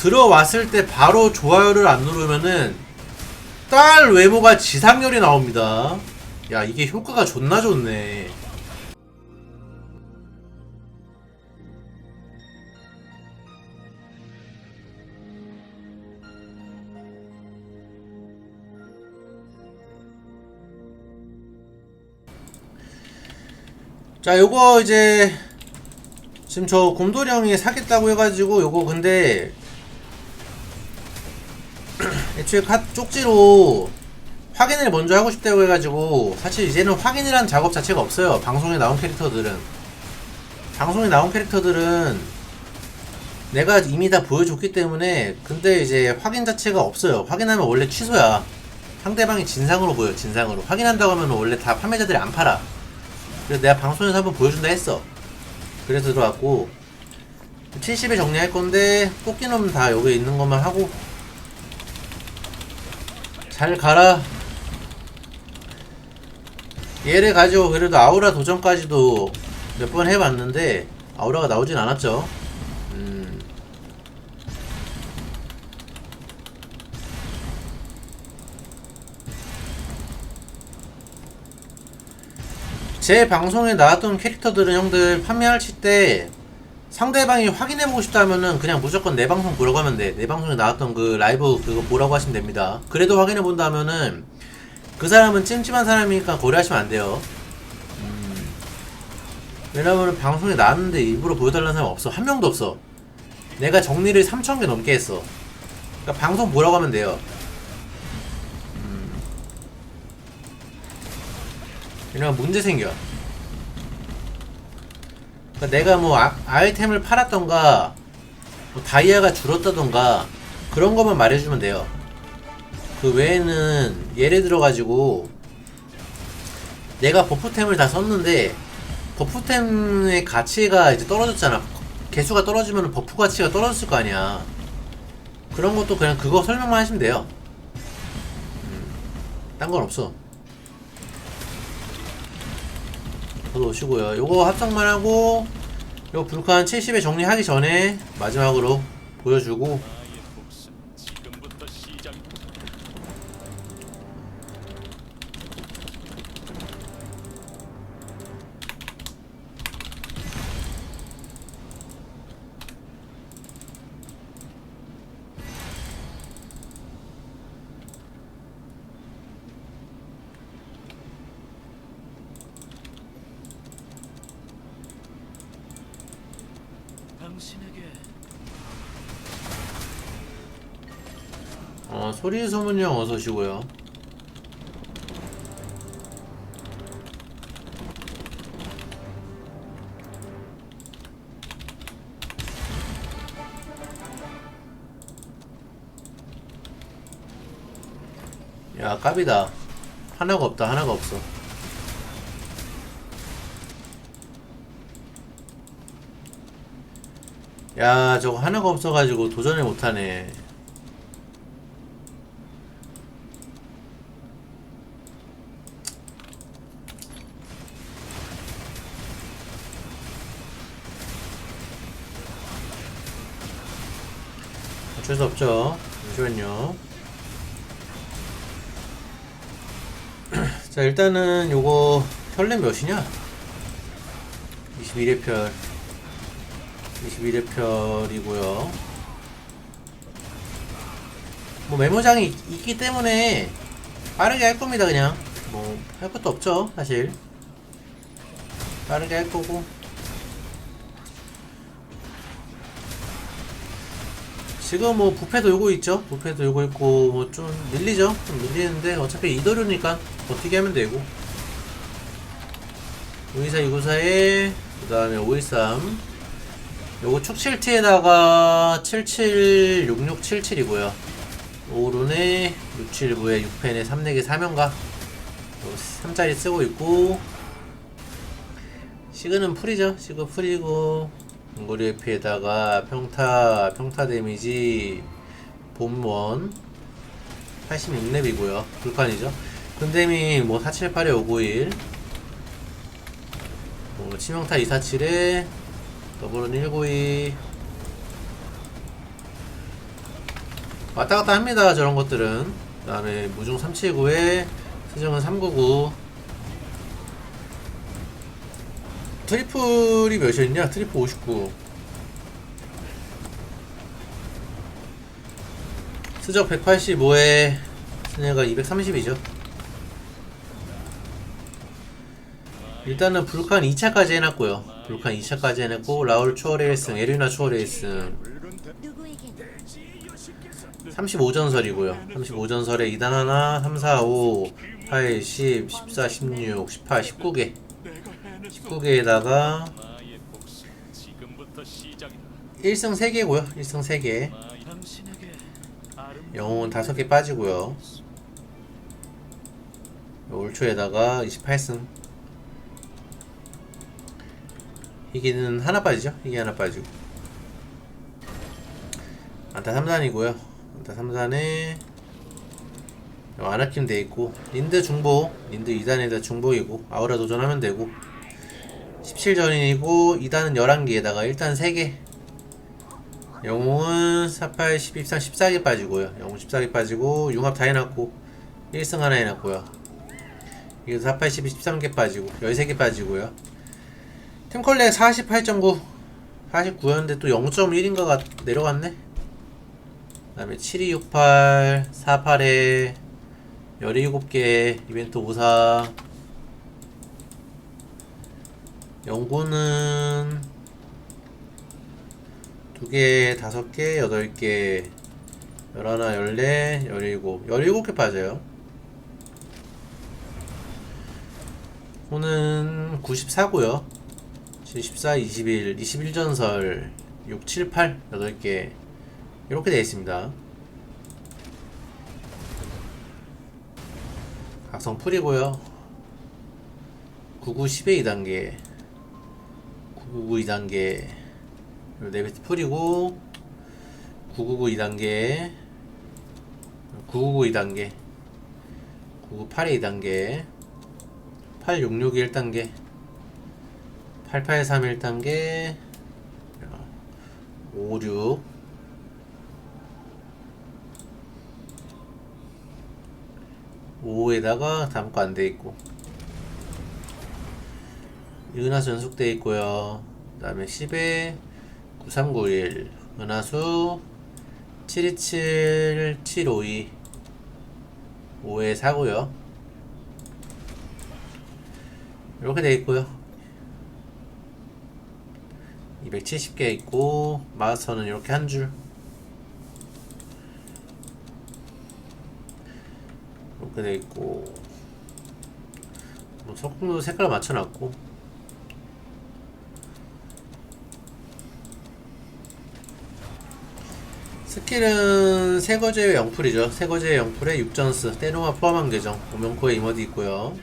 들어왔을 때 바로 좋아요를 안 누르면은 딸 외모가 지상렬이 나옵니다. 야 이게 효과가 존나 좋네. 자 요거 이제 지금 저 곰돌이 형이 사겠다고 해가지고 요거 근데 애초에 카 쪽지로 확인을 먼저 하고 싶다고 해가지고 사실 이제는 확인이란 작업 자체가 없어요. 방송에 나온 캐릭터들은. 방송에 나온 캐릭터들은 내가 이미 다 보여줬기 때문에 근데 이제 확인 자체가 없어요. 확인하면 원래 취소야. 상대방이 진상으로 보여 진상으로. 확인한다고 하면 원래 다 판매자들이 안 팔아. 그래서 내가 방송에서 한번 보여준다 했어. 그래서 들어왔고 70에 정리할 건데 뽑기는 다 여기 있는 것만 하고 잘 가라 얘를 가지고 그래도 아우라 도전까지도 몇 번 해봤는데 아우라가 나오진 않았죠 음. 제 방송에 나왔던 캐릭터들은 형들 판매하실 때 상대방이 확인해보고 싶다면은 그냥 무조건 내 방송 보라고 하면 돼. 내 방송에 나왔던 그 라이브 그거 보라고 하시면 됩니다. 그래도 확인해본다면은 그 사람은 찜찜한 사람이니까 고려하시면 안 돼요. 음, 왜냐면은 방송에 나왔는데 일부러 보여달라는 사람 없어. 한 명도 없어. 내가 정리를 3,000개 넘게 했어. 그러니까 방송 보라고 하면 돼요. 음. 왜냐면 문제 생겨. 그러니까 내가 뭐 아, 아이템을 팔았던가 뭐 다이아가 줄었다던가 그런 것만 말해주면 돼요. 그 외에는 예를 들어가지고 내가 버프템을 다 썼는데 버프템의 가치가 이제 떨어졌잖아. 개수가 떨어지면 버프 가치가 떨어졌을 거 아니야. 그런 것도 그냥 그거 설명만 하시면 돼요. 음, 딴건 없어. 저도 오시고요. 요거 합성만 하고 요 불칸 70에 정리하기 전에 마지막으로 보여주고 나의 복수는 지금부터 시작이다. 당신에게 어, 소리 소문이 형 어서 오시고요. 야, 깝이다. 하나가 없다, 하나가 없어. 야, 저거 하나가 없어가지고 도전을 못하네. 어쩔 수 없죠. 잠시만요. 자, 일단은 요거 혈렘 몇이냐? 21회 별. 21회별이고요. 뭐 메모장이 있- 있기 때문에 빠르게 할 겁니다, 그냥. 뭐 할 것도 없죠, 사실. 빠르게 할 거고. 지금 뭐 부패도 요거 있죠? 부패도 요거 있고 뭐 좀 밀리죠? 좀 밀리는데 어차피 이도류니까 버티게 하면 되고 524 294에 그 다음에 513 요거 축 7T에다가 776677이고요. 오른에 679에 6펜에 3내기 3연가. 3짜리 쓰고 있고 시그는 풀이죠. 시그 풀이고 은거리 F에다가 평타 평타 데미지 봄원 86렙이고요. 불칸이죠. 근데미 뭐 478에 591 뭐 치명타 247에 더블은 192 왔다 갔다 합니다 저런 것들은. 그 다음에 무중 379에 수정은 399 트리플이 몇이었냐? 트리플 59 수적 185에 스네가 230이죠 일단은 불칸 2차까지 해놨고요 불칸 2차까지 해놨고 라울 추월의 1승 에리나 추월의 1승 누구에게 35전설이고요. 35전설에 2단 하나, 3, 4, 5, 8, 10, 14, 16, 18, 19개. 19개에다가 나의 복수 지금부터 시작이다. 1승 3개고요. 1승 3개. 나의 당신에게 아름 영웅은 5개 빠지고요. 올초에다가 28승. 희귀는 하나 빠지죠? 희귀 하나 빠지고. 안타 3단이고요. 안타 3단에 아나킴 돼 있고 린드 중보, 린드 2단에다 중보이고 아우라 도전하면 되고 17전이고 2단은 11개에다가 일단 3개 영웅은 48, 12, 13, 14개 빠지고요. 영웅 14개 빠지고 융합 다 해놨고 1승 하나 해놨고요. 이게 48, 12, 13개 빠지고 13개 빠지고요. 팀컬렉 48.9 49였는데 또 0.1인가가 내려갔네. 그 다음에 7268 48에 17개 이벤트 54 영구는 두 개, 다섯 개, 여덟 개, 열하나, 열네, 열일곱, 열일곱 개 빠져요. 호는 94고요. 74, 21, 21전설, 6, 7, 8, 8개. 이렇게 되어 있습니다. 각성 풀이고요. 99, 10의 2단계, 999 2단계, 네베트 풀이고 999 2단계. 999 2단계. 998의 2단계. 866 1단계 883 1 단계 56 5에다가 다음 거안돼 있고 은하수 연속돼 있고요. 그 다음에 10에 9391 은하수 727 752 5에 4고요. 이렇게 돼 있고요. 270개 있고 마스터는 이렇게 한 줄. 이렇게 돼 있고 뭐 석궁도 색깔 맞춰놨고 스킬은 세거제 영풀이죠. 세거제 영풀에 6전스, 때노마 포함한 계정, 오명코에 이머드 있고요.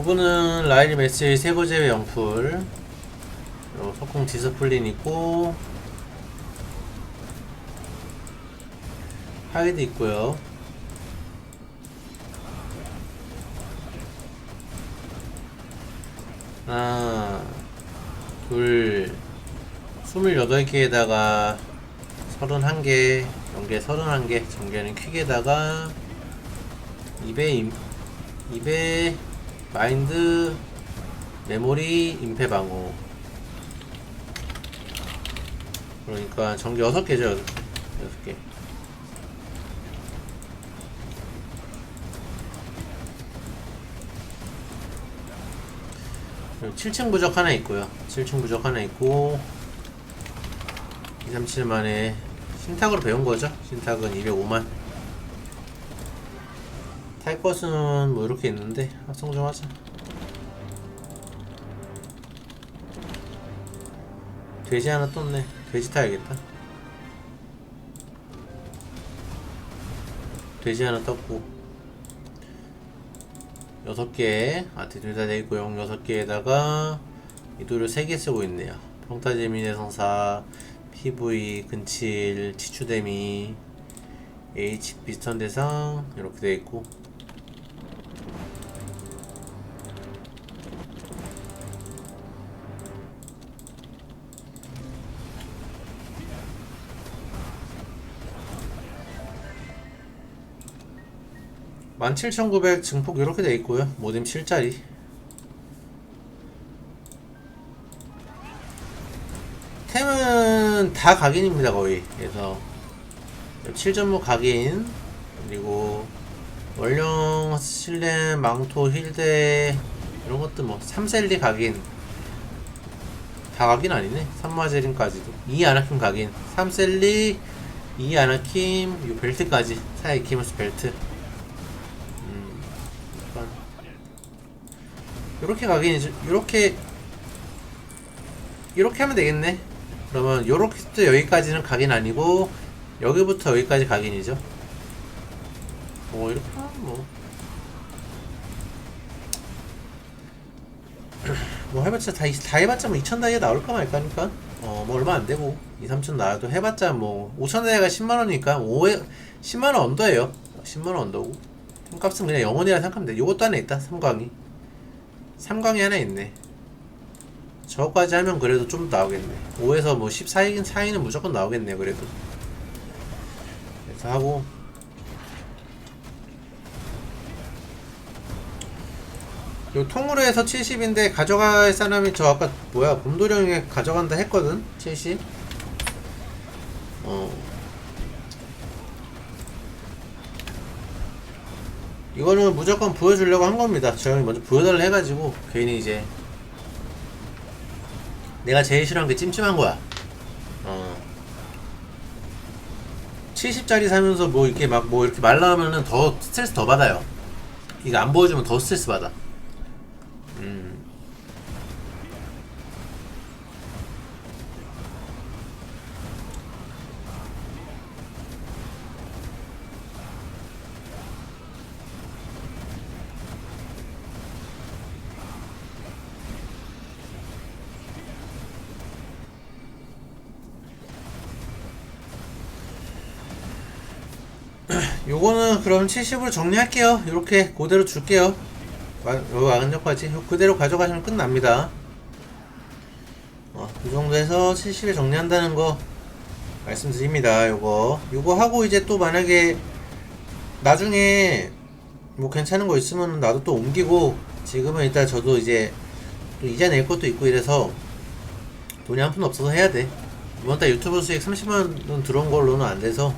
오브는 라이리 메시 세거제 영풀, 요 석궁 디스플린 있고, 하이드 있고요. 하나, 둘, 28개에다가 31개, 연계 31개, 전개는 퀵에다가 2배, 임, 2배, 마인드, 메모리, 임페 방어. 그러니까 전개 6개죠, 6개. 그리고 7층 부적 하나 있고요. 7층 부적 하나 있고 237만에 신탁으로 배운 거죠. 신탁은 205만. 탈 것은 뭐 이렇게 있는데 합성 좀 하자. 돼지 하나 떴네. 돼지 타야겠다. 돼지 하나 떴고 여섯 개 아티튜드 다 되있고 영 여섯 개에다가 이도를 세 개 쓰고 있네요. 평타재민의 성사, PV, 근칠, 치추데미, H 비슷한 대상 이렇게 돼 있고 17,900 증폭 이렇게 돼 있고요. 모뎀 7짜리. 템은 다 각인입니다 거의. 그래서 7.5 각인 그리고 원령 실렘 망토 힐대 이런 것도 뭐 3셀리 각인 다 각인 아니네 3마제린까지도 2 아나킴 각인 3셀리 2 아나킴 이 벨트까지 사이 키머스 벨트 요렇게 각인이죠 요렇게 이렇게 하면 되겠네. 그러면 요렇게부터 여기까지는 각인 아니고 여기부터 여기까지 각인이죠. 뭐 이렇게 하면 뭐. 뭐 해봤자 다, 이- 다 해봤자 뭐 2천 다이에 나올까 말까니까? 어 뭐 얼마 안 되고 2, 3천 나와도 해봤자 뭐 5천 다이가 10만 원이니까 5에 10만 원 언더예요. 10만 원 언더고. 값은 그냥 영원이라 생각하면 돼. 요것도 하나 있다 3광이 3광이 하나 있네. 저거까지 하면 그래도 좀 나오겠네. 5에서 뭐 14인 사이는 무조건 나오겠네 그래도. 그래서 하고. 요 통으로 해서 70인데 가져갈 사람이 저 아까 뭐야 곰돌형이 가져간다 했거든? 70 어. 이거는 무조건 보여주려고 한 겁니다. 저 형이 먼저 보여달라 해가지고 괜히 이제 내가 제일 싫어하는 게 찜찜한 거야. 어. 70짜리 사면서 뭐 이렇게 막 뭐 이렇게 말 나오면은 더 스트레스 더 받아요. 이거 안 보여주면 더 스트레스 받아. 음. 요거는 그럼 70으로 정리할게요. 이렇게 그대로 줄게요. 와- 요 안정까지 요 그대로 가져가시면 끝납니다. 어, 이 정도에서 70에 정리한다는 거 말씀드립니다. 요거 요거 하고 이제 또 만약에 나중에 뭐 괜찮은 거 있으면 나도 또 옮기고 지금은 일단 저도 이제 또 이자 낼 것도 있고 이래서 돈이 한 푼 없어서 해야 돼. 이번 달 유튜브 수익 30만 원 들어온 걸로는 안 돼서